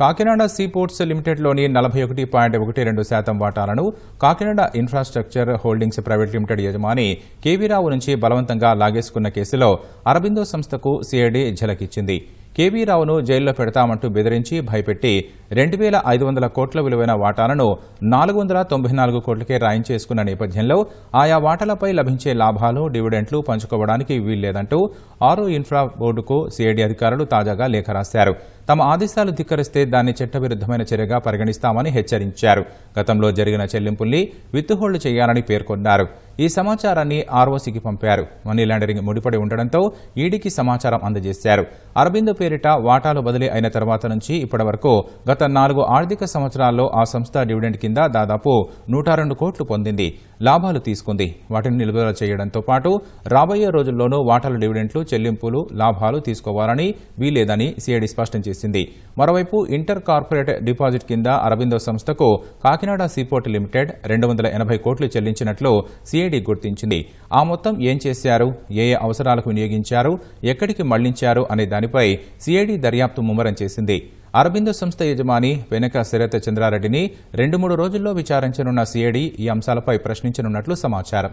Kakinada seaports లిమిటెడ్లోని నలభై ఒకటి point ఒకటి రెండు శాతం వాటాలను Kakinada infrastructure holdings private limited యజమాని కేవీరావు నుంచి బలవంతంగా లాగేసుకున్న కేసులో అరబిందో సంస్థకు సిఐడి ఝలకిచ్చింది. కేవీ రావును జైల్లో పెడతామంటూ బెదిరించి భయపెట్టి రెండు వేల ఐదు వందల కోట్ల విలువైన వాటాలను నాలుగు వందల తొంభై నాలుగు కోట్లకే రాయించేసుకున్న నేపథ్యంలో ఆయా వాటాలపై లభించే లాభాలు డివిడెంట్లు పంచుకోవడానికి వీల్లేదంటూ ఆరో ఇన్ఫ్రా బోర్డుకు సిఐడి అధికారులు తాజాగా లేఖ రాశారు. తమ ఆదేశాలు ధిక్కరిస్తే దాన్ని చట్టవిరుద్ధమైన చర్యగా పరిగణిస్తామని హెచ్చరించారు. గతంలో జరిగిన చెల్లింపుల్ని విత్తుహోళ్ళు చేయాలని పేర్కొన్నారు. ఈ సమాచారాన్ని ఆర్ఓసీకి పంపారు. మనీ లాండరింగ్ ముడిపడి ఉండడంతో ఈడీకి సమాచారం అందజేశారు. అరబిందో పేరిట వాటాలు బదిలీ అయిన తర్వాత నుంచి ఇప్పటి వరకు గత నాలుగు ఆర్థిక సంవత్సరాల్లో ఆ సంస్థ డివిడెండ్ కింద దాదాపు నూట రెండు కోట్లు పొందింది. లాభాలు తీసుకుంది. వాటిని నిలుపుదల చేయడంతో పాటు రాబోయే రోజుల్లోనూ వాటాల డివిడెంట్లు చెల్లింపులు లాభాలు తీసుకోవాలని వీలేదని సిఐడి స్పష్టం చేసింది. మరోవైపు ఇంటర్ కార్పొరేట్ డిపాజిట్ కింద అరబిందో సంస్థకు కాకినాడ సీపోర్ట్ లిమిటెడ్ రెండు వందల ఎనభై కోట్లు చెల్లించినట్లు సిఐడి గుర్తించింది. ఆ మొత్తం ఏం చేశారు? ఏ ఏ అవసరాలకు వినియోగించారు? ఎక్కడికి మళ్ళించారు? అనే దానిపై సిఐడి దర్యాప్తు ముమ్మరం చేసింది. అరబిందో సంస్థ యజమాని వెనక శరత్ చంద్రారెడ్డిని రెండు మూడు రోజుల్లో విచారించనున్న సీఐడి ఈ అంశాలపై ప్రశ్నించనున్నట్లు సమాచారం.